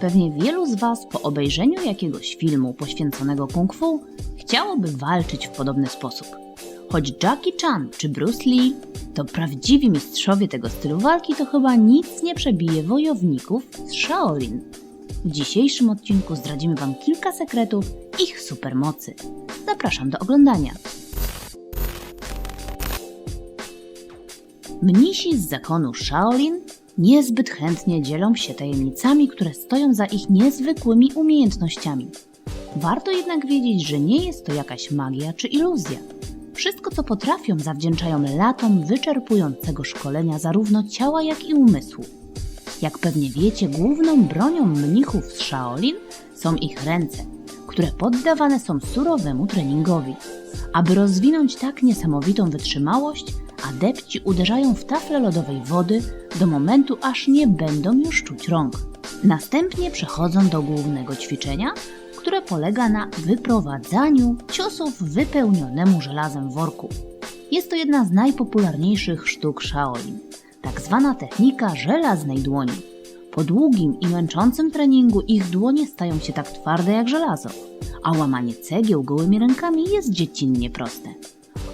Pewnie wielu z Was po obejrzeniu jakiegoś filmu poświęconego kung fu chciałoby walczyć w podobny sposób. Choć Jackie Chan czy Bruce Lee to prawdziwi mistrzowie tego stylu walki, to chyba nic nie przebije wojowników z Shaolin. W dzisiejszym odcinku zdradzimy Wam kilka sekretów ich supermocy. Zapraszam do oglądania. Mnisi z zakonu Shaolin niezbyt chętnie dzielą się tajemnicami, które stoją za ich niezwykłymi umiejętnościami. Warto jednak wiedzieć, że nie jest to jakaś magia czy iluzja. Wszystko, co potrafią, zawdzięczają latom wyczerpującego szkolenia zarówno ciała, jak i umysłu. Jak pewnie wiecie, główną bronią mnichów z Shaolin są ich ręce, które poddawane są surowemu treningowi. Aby rozwinąć tak niesamowitą wytrzymałość, adepci uderzają w tafle lodowej wody do momentu, aż nie będą już czuć rąk. Następnie przechodzą do głównego ćwiczenia, które polega na wyprowadzaniu ciosów wypełnionemu żelazem worku. Jest to jedna z najpopularniejszych sztuk Shaolin, tak zwana technika żelaznej dłoni. Po długim i męczącym treningu ich dłonie stają się tak twarde jak żelazo, a łamanie cegieł gołymi rękami jest dziecinnie proste.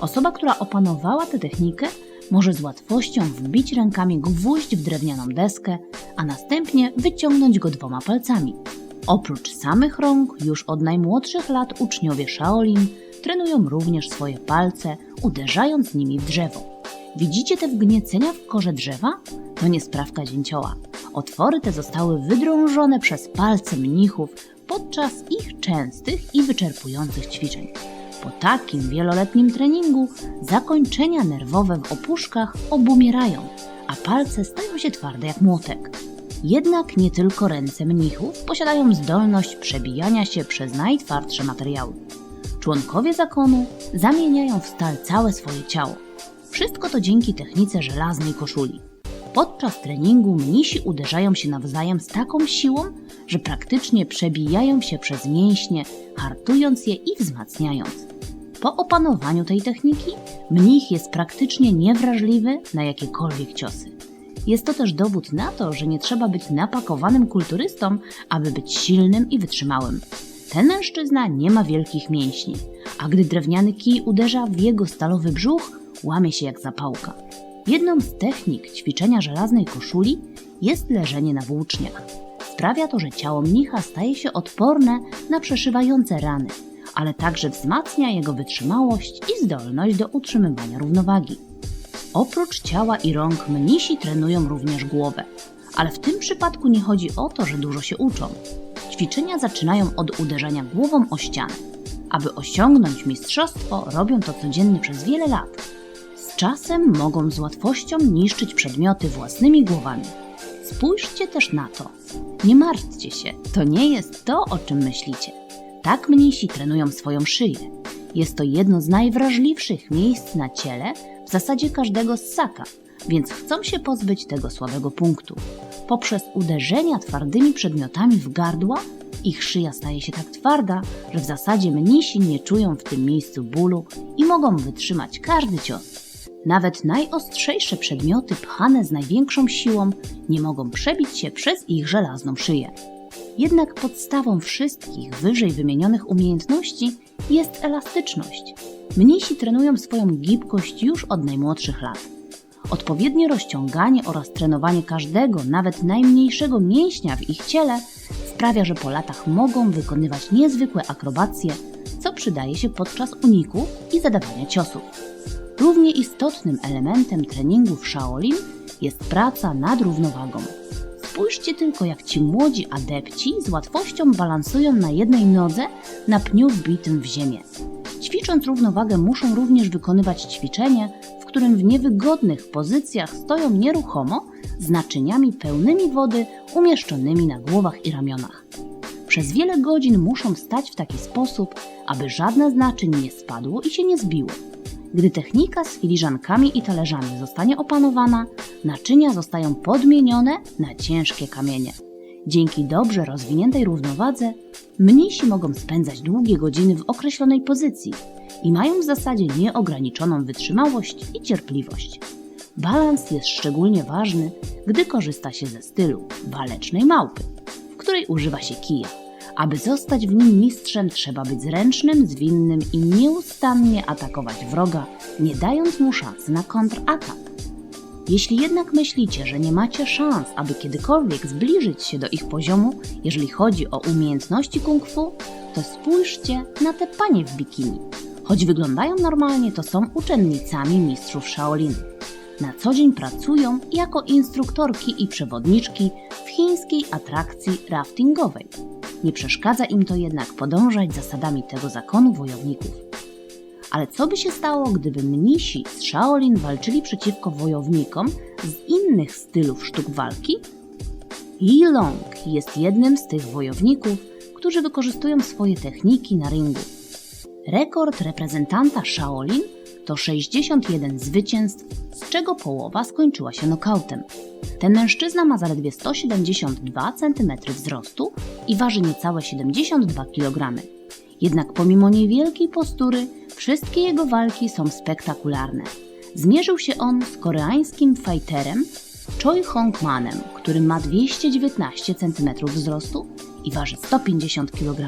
Osoba, która opanowała tę technikę, może z łatwością wbić rękami gwóźdź w drewnianą deskę, a następnie wyciągnąć go dwoma palcami. Oprócz samych rąk, już od najmłodszych lat uczniowie Shaolin trenują również swoje palce, uderzając nimi w drzewo. Widzicie te wgniecenia w korze drzewa? To nie sprawka dzięcioła. Otwory te zostały wydrążone przez palce mnichów podczas ich częstych i wyczerpujących ćwiczeń. Po takim wieloletnim treningu zakończenia nerwowe w opuszkach obumierają, a palce stają się twarde jak młotek. Jednak nie tylko ręce mnichów posiadają zdolność przebijania się przez najtwardsze materiały. Członkowie zakonu zamieniają w stal całe swoje ciało. Wszystko to dzięki technice żelaznej koszuli. Podczas treningu mnisi uderzają się nawzajem z taką siłą, że praktycznie przebijają się przez mięśnie, hartując je i wzmacniając. Po opanowaniu tej techniki mnich jest praktycznie niewrażliwy na jakiekolwiek ciosy. Jest to też dowód na to, że nie trzeba być napakowanym kulturystą, aby być silnym i wytrzymałym. Ten mężczyzna nie ma wielkich mięśni, a gdy drewniany kij uderza w jego stalowy brzuch, łamie się jak zapałka. Jedną z technik ćwiczenia żelaznej koszuli jest leżenie na włóczniach. Sprawia to, że ciało mnicha staje się odporne na przeszywające rany, ale także wzmacnia jego wytrzymałość i zdolność do utrzymywania równowagi. Oprócz ciała i rąk mnisi trenują również głowę, ale w tym przypadku nie chodzi o to, że dużo się uczą. Ćwiczenia zaczynają od uderzania głową o ścianę. Aby osiągnąć mistrzostwo, robią to codziennie przez wiele lat. Czasem mogą z łatwością niszczyć przedmioty własnymi głowami. Spójrzcie też na to. Nie martwcie się, to nie jest to, o czym myślicie. Tak mnisi trenują swoją szyję. Jest to jedno z najwrażliwszych miejsc na ciele w zasadzie każdego ssaka, więc chcą się pozbyć tego słabego punktu. Poprzez uderzenia twardymi przedmiotami w gardła ich szyja staje się tak twarda, że w zasadzie mnisi nie czują w tym miejscu bólu i mogą wytrzymać każdy cios. Nawet najostrzejsze przedmioty pchane z największą siłą nie mogą przebić się przez ich żelazną szyję. Jednak podstawą wszystkich wyżej wymienionych umiejętności jest elastyczność. Mnisi trenują swoją gibkość już od najmłodszych lat. Odpowiednie rozciąganie oraz trenowanie każdego, nawet najmniejszego mięśnia w ich ciele sprawia, że po latach mogą wykonywać niezwykłe akrobacje, co przydaje się podczas uników i zadawania ciosów. Równie istotnym elementem treningu w Shaolin jest praca nad równowagą. Spójrzcie tylko, jak ci młodzi adepci z łatwością balansują na jednej nodze na pniu wbitym w ziemię. Ćwicząc równowagę, muszą również wykonywać ćwiczenie, w którym w niewygodnych pozycjach stoją nieruchomo z naczyniami pełnymi wody umieszczonymi na głowach i ramionach. Przez wiele godzin muszą stać w taki sposób, aby żadne z naczyń nie spadło i się nie zbiło. Gdy technika z filiżankami i talerzami zostanie opanowana, naczynia zostają podmienione na ciężkie kamienie. Dzięki dobrze rozwiniętej równowadze, mnisi mogą spędzać długie godziny w określonej pozycji i mają w zasadzie nieograniczoną wytrzymałość i cierpliwość. Balans jest szczególnie ważny, gdy korzysta się ze stylu walecznej małpy, w której używa się kija. Aby zostać w nim mistrzem, trzeba być zręcznym, zwinnym i nieustannie atakować wroga, nie dając mu szansy na kontratak. Jeśli jednak myślicie, że nie macie szans, aby kiedykolwiek zbliżyć się do ich poziomu, jeżeli chodzi o umiejętności kung fu, to spójrzcie na te panie w bikini. Choć wyglądają normalnie, to są uczennicami mistrzów Shaolin. Na co dzień pracują jako instruktorki i przewodniczki w chińskiej atrakcji raftingowej. Nie przeszkadza im to jednak podążać zasadami tego zakonu wojowników. Ale co by się stało, gdyby mnisi z Shaolin walczyli przeciwko wojownikom z innych stylów sztuk walki? Yi Long jest jednym z tych wojowników, którzy wykorzystują swoje techniki na ringu. Rekord reprezentanta Shaolin to 61 zwycięstw, z czego połowa skończyła się nokautem. Ten mężczyzna ma zaledwie 172 cm wzrostu i waży niecałe 72 kg. Jednak pomimo niewielkiej postury, wszystkie jego walki są spektakularne. Zmierzył się on z koreańskim fighterem Choi Hong Manem, który ma 219 cm wzrostu i waży 150 kg.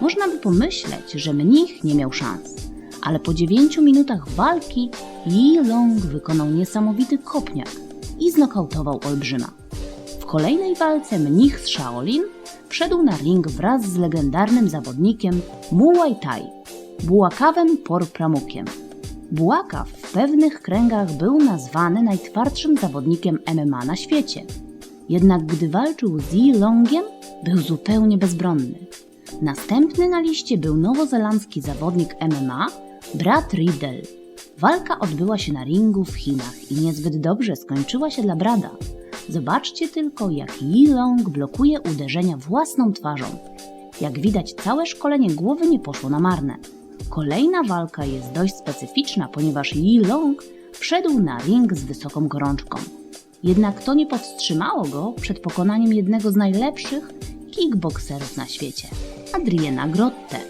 Można by pomyśleć, że mnich nie miał szans, ale po 9 minutach walki Yi Long wykonał niesamowity kopniak i znokautował olbrzyma. W kolejnej walce mnich z Shaolin wszedł na ring wraz z legendarnym zawodnikiem Muay Thai, Bułakawem Porpramukiem. Bułakaw w pewnych kręgach był nazwany najtwardszym zawodnikiem MMA na świecie. Jednak gdy walczył z Yi Longiem, był zupełnie bezbronny. Następny na liście był nowozelandzki zawodnik MMA, Brad Riddle. Walka odbyła się na ringu w Chinach i niezbyt dobrze skończyła się dla Brada. Zobaczcie tylko, jak Yi Long blokuje uderzenia własną twarzą. Jak widać, całe szkolenie głowy nie poszło na marne. Kolejna walka jest dość specyficzna, ponieważ Yi Long wszedł na ring z wysoką gorączką. Jednak to nie powstrzymało go przed pokonaniem jednego z najlepszych kickbokserów na świecie, Adriana Grotte.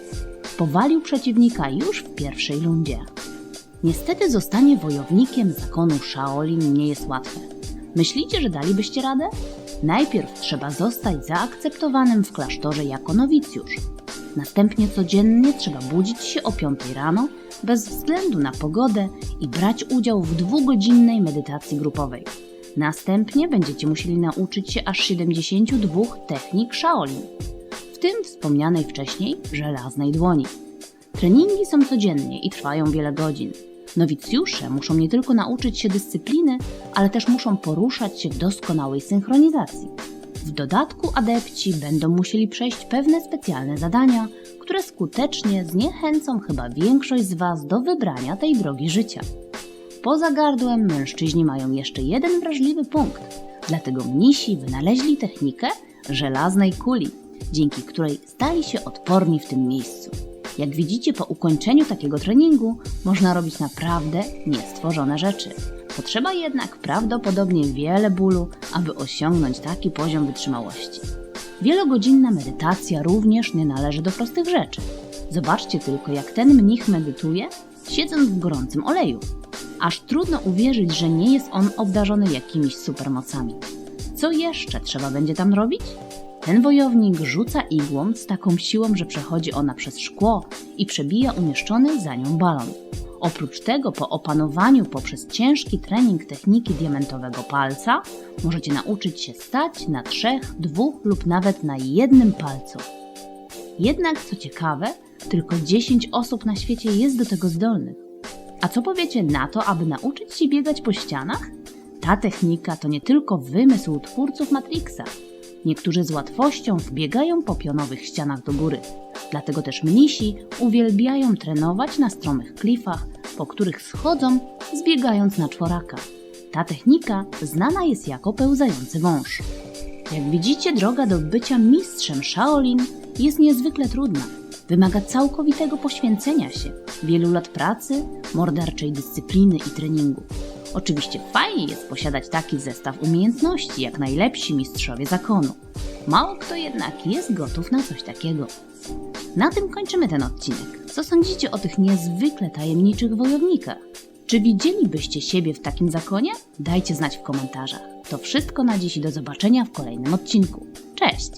Powalił przeciwnika już w pierwszej rundzie. Niestety zostanie wojownikiem zakonu Shaolin nie jest łatwe. Myślicie, że dalibyście radę? Najpierw trzeba zostać zaakceptowanym w klasztorze jako nowicjusz. Następnie codziennie trzeba budzić się o 5 rano bez względu na pogodę i brać udział w dwugodzinnej medytacji grupowej. Następnie będziecie musieli nauczyć się aż 72 technik Shaolin, w tym wspomnianej wcześniej żelaznej dłoni. Treningi są codziennie i trwają wiele godzin. Nowicjusze muszą nie tylko nauczyć się dyscypliny, ale też muszą poruszać się w doskonałej synchronizacji. W dodatku adepci będą musieli przejść pewne specjalne zadania, które skutecznie zniechęcą chyba większość z Was do wybrania tej drogi życia. Poza gardłem mężczyźni mają jeszcze jeden wrażliwy punkt, dlatego mnisi wynaleźli technikę żelaznej kuli, dzięki której stali się odporni w tym miejscu. Jak widzicie, po ukończeniu takiego treningu można robić naprawdę niestworzone rzeczy. Potrzeba jednak prawdopodobnie wiele bólu, aby osiągnąć taki poziom wytrzymałości. Wielogodzinna medytacja również nie należy do prostych rzeczy. Zobaczcie tylko, jak ten mnich medytuje, siedząc w gorącym oleju. Aż trudno uwierzyć, że nie jest on obdarzony jakimiś supermocami. Co jeszcze trzeba będzie tam robić? Ten wojownik rzuca igłą z taką siłą, że przechodzi ona przez szkło i przebija umieszczony za nią balon. Oprócz tego, po opanowaniu poprzez ciężki trening techniki diamentowego palca, możecie nauczyć się stać na trzech, dwóch lub nawet na jednym palcu. Jednak, co ciekawe, tylko 10 osób na świecie jest do tego zdolnych. A co powiecie na to, aby nauczyć się biegać po ścianach? Ta technika to nie tylko wymysł twórców Matrixa. Niektórzy z łatwością wbiegają po pionowych ścianach do góry. Dlatego też mnisi uwielbiają trenować na stromych klifach, po których schodzą, zbiegając na czworaka. Ta technika znana jest jako pełzający wąż. Jak widzicie, droga do bycia mistrzem Shaolin jest niezwykle trudna. Wymaga całkowitego poświęcenia się, wielu lat pracy, morderczej dyscypliny i treningu. Oczywiście fajnie jest posiadać taki zestaw umiejętności jak najlepsi mistrzowie zakonu. Mało kto jednak jest gotów na coś takiego. Na tym kończymy ten odcinek. Co sądzicie o tych niezwykle tajemniczych wojownikach? Czy widzielibyście siebie w takim zakonie? Dajcie znać w komentarzach. To wszystko na dziś i do zobaczenia w kolejnym odcinku. Cześć!